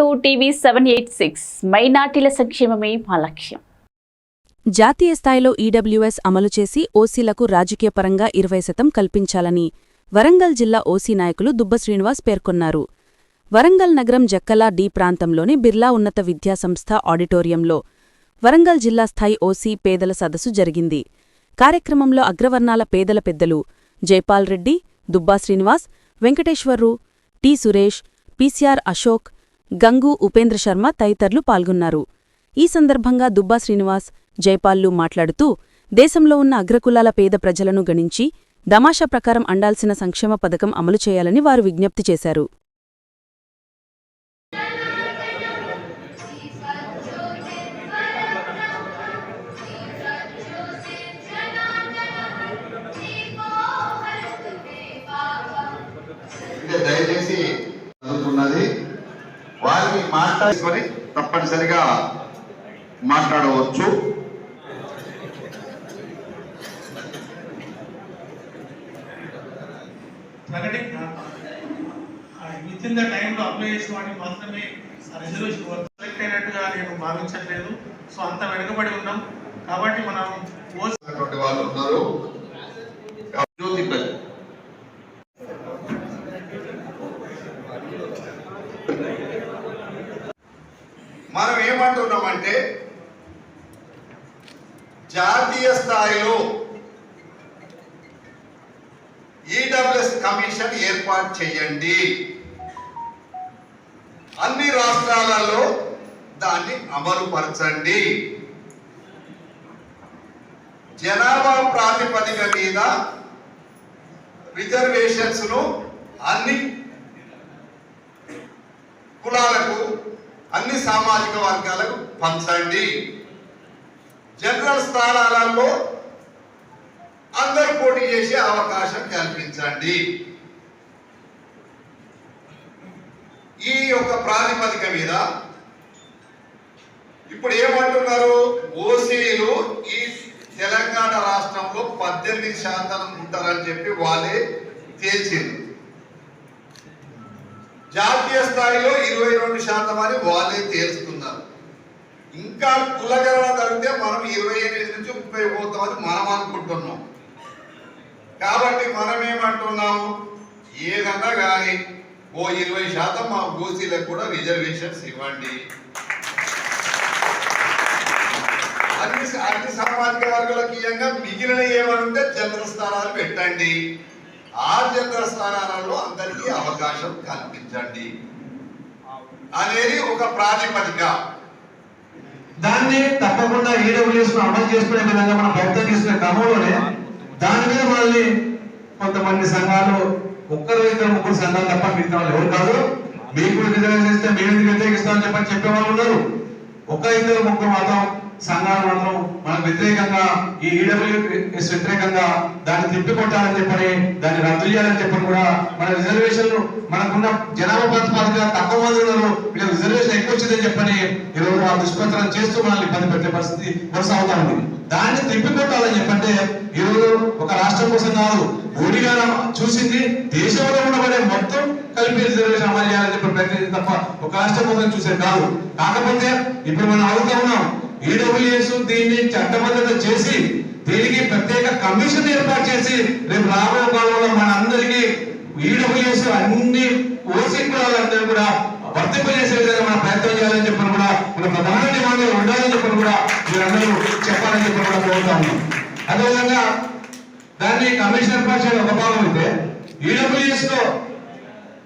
Two TV seven eight six. మైనార్టీల సంక్షేమమే మా లక్ష్యం. జాతీయ స్థాయిలో ఈడబ్ల్యూఎస్ అమలు చేసి ఓసీలకు రాజకీయపరంగా ఇరవై శాతం కల్పించాలని వరంగల్ జిల్లా ఓసీ నాయకులు దుబ్బ శ్రీనివాస్ పేర్కొన్నారు. వరంగల్ నగరం జక్కలా డి ప్రాంతంలోని బిర్లా ఉన్నత విద్యాసంస్థ ఆడిటోరియంలో వరంగల్ జిల్లా స్థాయి ఓసీ పేదల సదస్సు జరిగింది. కార్యక్రమంలో అగ్రవర్ణాల పేదల పెద్దలు జైపాల్ రెడ్డి దుబ్బా శ్రీనివాస్ వెంకటేశ్వర్రు టి సురేష్ పీసీఆర్ అశోక్ గంగు ఉపేంద్ర శర్మ తదితరులు పాల్గొన్నారు. ఈ సందర్భంగా దుబ్బా శ్రీనివాస్ జైపాల్లు మాట్లాడుతూ దేశంలో ఉన్న అగ్రకులాల పేద ప్రజలను గణించి దమాషా ప్రకారం అండాల్సిన సంక్షేమ పథకం అమలు చేయాలని వారు విజ్ఞప్తి చేశారు. మాట్లాడుకొని తప్పనిసరిగా మాట్లాడవచ్చు. విత్ ఇన్ ద టైంలో అప్లై చేసిన వాటికి మాత్రమే రిజర్వేషన్ సెలెక్ట్ అయినట్టుగా నేను భావించట్లేదు. సో అంత వెనుకబడి ఉన్నాం. కాబట్టి మనం వాళ్ళు ఉన్నారు. మనం ఏమంటున్నామంటే జాతీయ స్థాయిలో ఈడబ్ల్యూఎస్ కమిషన్ ఏర్పాటు చేయండి. అన్ని రాష్ట్రాలలో దాన్ని అమలుపరచండి. జనాభా ప్రాతిపదిక మీద రిజర్వేషన్స్ను అన్ని కులాలకు అన్ని సామాజిక వర్గాలకు పంచండి. జనరల్ స్థానాలలో అందరు పోటీ చేసే అవకాశం కల్పించండి. ఈ యొక్క ప్రాతిపదిక మీద ఇప్పుడు ఏమంటున్నారు? ఓసీలు ఈ తెలంగాణ రాష్ట్రంలో పద్దెనిమిది శాతం ఉంటారని చెప్పి వాళ్ళే తేల్చింది జాతీయ స్థాయిలో ఇరవై రెండు శాతం అని వాళ్ళే తేల్చుకున్నారు. ఇంకా కులగణన జరిగితే మనం ఇరవై ఎనిమిది నుంచి ముప్పై పోతామని మనం అనుకుంటున్నాం. కాబట్టి మనం ఏమంటున్నాము ఏదన్నా కానీ ఓ ఇరవై శాతం మా ఓసీలకు కూడా రిజర్వేషన్స్ ఇవ్వండి. అన్ని అన్ని సామాజిక వర్గాలకు ఇయ్యంగా మిగిలిన ఏమనుంటే ఉంటే స్థానాలు పెట్టండి. ఆ జనరల్ స్థానాలలో అందరికీ అవకాశం కల్పించండి. అనేది ఒక ప్రాతిపదిక. దాన్ని తప్పకుండా ఈడబ్ల్యూఎస్ అమలు చేసుకునే విధంగా మనం ప్రయత్నం చేస్తున్న క్రమంలోనే దాని మీద మనల్ని కొంతమంది సంఘాలు ఒక్కరు ఇద్దరు ముగ్గురు సంఘాలు తప్ప మిగతా వాళ్ళు ఎవరు కాదు. మీకు కూడా చేస్తే మేము వ్యతిరేకిస్తామని చెప్పని చెప్పే వాళ్ళు ఉన్నారు. ఒక ఇద్దరు ముగ్గురు మాత్రం సంఘాలు మాత్రం మనకు వ్యతిరేకంగా ఈ ఈడబ్ల్యూఎస్ వ్యతిరేకంగా దాన్ని తిప్పికొట్టాలని చెప్పని దాన్ని రద్దు చేయాలని చెప్పని కూడా మన రిజర్వేషన్లు మనకున్న జనాభా ప్రాతిపదిక తక్కువ మంది ఉన్నారు. వీళ్ళకి రిజర్వేషన్ ఎక్కువ వచ్చిందని చెప్పని ఈరోజు ఆ దుష్ప్రచారం చేస్తూ మనల్ని ఇబ్బంది పెట్టే పరిస్థితి కొనసాగుతా ఉంది. దాన్ని తిప్పికొట్టాలని చెప్పంటే ఈరోజు ఒక రాష్ట్రం కోసం కాదు మోడీ గారు చూసింది దేశంలో ఉండబడే మొత్తం కలిపి రిజర్వేషన్ అమలు చేయాలని చెప్పి ప్రయత్నించింది తప్ప ఒక రాష్ట్రం కోసం చూసేది కాదు. కాకపోతే ఇప్పుడు మనం అడుగుతా ఉన్నాం ఈడబ్ల్యూఎస్ దీన్ని చట్టబద్ధత చేసి దీనికి ప్రత్యేక కమిషన్ ఏర్పాటు చేసి రేపు రాబో కాలంలో మన అందరికీ ఈడబ్ల్యూఎస్ అన్ని ఓసీ కులాలందరూ కూడా వర్తింపజేసే విధంగా మనం ప్రయత్నం చేయాలని చెప్పని కూడా మన ప్రధాన డిమాండ్ ఉండాలని చెప్పని కూడా మీరందరూ చెప్పాలని చెప్పని కూడా కోరుతా ఉన్నాం. అదేవిధంగా దాన్ని కమిషన్ ఏర్పాటు చేయడం ఒక భాగం అయితే ఈడబ్ల్యూఎస్లో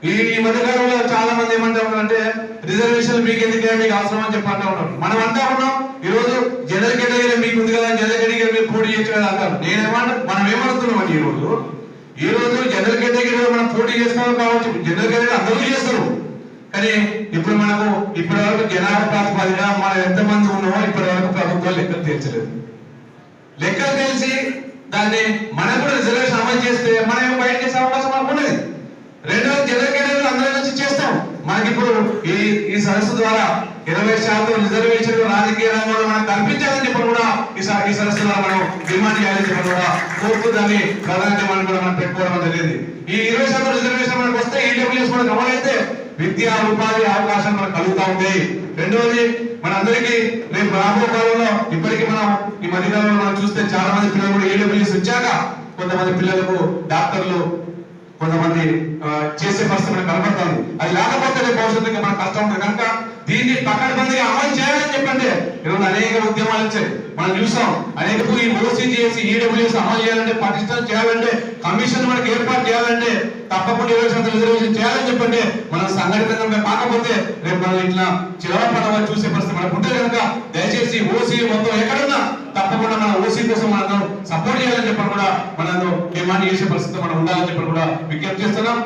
ఈ ఈ మధ్యకాలంలో చాలా మంది ఏమంటారు అంటే రిజర్వేషన్ మీకు ఎందుకే మీకు అవసరం అని చెప్పి అంటా ఉన్నారు మనం అంటా ఉన్నాం ఈ రోజు జనరల్ కేటగిరీ మీకు ఉంది కదా జనరల్ కేటగిరీ మీరు పోటీ చేయొచ్చు కదా అంటారు. నేనేమంట మనం ఏమడుతున్నాం అండి ఈ రోజు ఈ రోజు జనరల్ కేటగిరీలో మనం పోటీ చేస్తున్నాం కావచ్చు జనరల్ కేటగిరీ అందరూ చేస్తారు. కానీ ఇప్పుడు మనకు ఇప్పటి వరకు జనాభా ప్రాతిపదిక మనం ఎంతమంది ఉన్నామో ఇప్పటి వరకు ప్రభుత్వాలు లెక్కలు తీర్చలేదు లెక్కలు తెలిసి దాన్ని మనకు కూడా రిజర్వేషన్ అమలు చేస్తే మనం ఏమో బయట చేసే అవకాశం మనకు ఉండేది రెండవది జనరల్ కేటగిరీలో అందరి నుంచి చేస్తాం. మనకి ఇప్పుడు ఈ ఈ సరస్సు ద్వారా ఇరవై శాతం రిజర్వేషన్ రాజకీయ రంగంలో మనం కల్పించాలని చెప్పి కూడా ఈ స- ఈ ద్వారా మనం డిమాండ్ చేయాలని చెప్పి కూడా కోర్టు ప్రధాన డిమాండ్ కూడా మనం పెట్టుకోవడం జరిగింది. ఈ ఇరవై శాతం రిజర్వేషన్ మనకు వస్తే ఈడబ్ల్యూఎస్ మనకు అమలైతే విద్యా ఉపాధి అవకాశం మనకు కలుగుతా ఉంటాయి. రెండవది మనందరికీ రేపు రాబో కాలంలో ఇప్పటికీ మనం ఈ మధ్యకాలంలో మనం చూస్తే చాలా మంది పిల్లలు కూడా ఏడబ్ల్యూఎస్ వచ్చాక కొంతమంది పిల్లలకు డాక్టర్లు కొంతమంది చేసే పరిస్థితి మనకు కనబడుతుంది అది లేకపోతే భవిష్యత్తుకి మన కష్టం ఉంటుంది. కనుక దీన్ని పకడ్బందీగా అమలు చేయాలని చెప్పండి. ఈరోజు అనేక ఉద్యమాలు వచ్చాయి. మనం చూసాం అనేక ఈ ఓసీ చేసి ఈడబ్ల్యూఎస్ అమలు చేయాలంటే పటిష్టం చేయాలంటే కమిషన్ మనకి ఏర్పాటు చేయాలంటే తప్పకుండా ఇరవై రిజర్వేషన్ చేయాలని చెప్పండి. మనం సంఘటితంగా కాకపోతే రేపు మనం ఇట్లా చివరి చూసే పరిస్థితి మనకు ఉంటే కనుక దయచేసి ఓసీ మొత్తం ఎక్కడున్నా తప్పకుండా మన ఓసీ కోసం మనం సపోర్ట్ చేయాలని చెప్పని కూడా మనం డిమాండ్ చేసే పరిస్థితి మనం ఉండాలని చెప్పని కూడా విజ్ఞప్తి చేస్తున్నాం.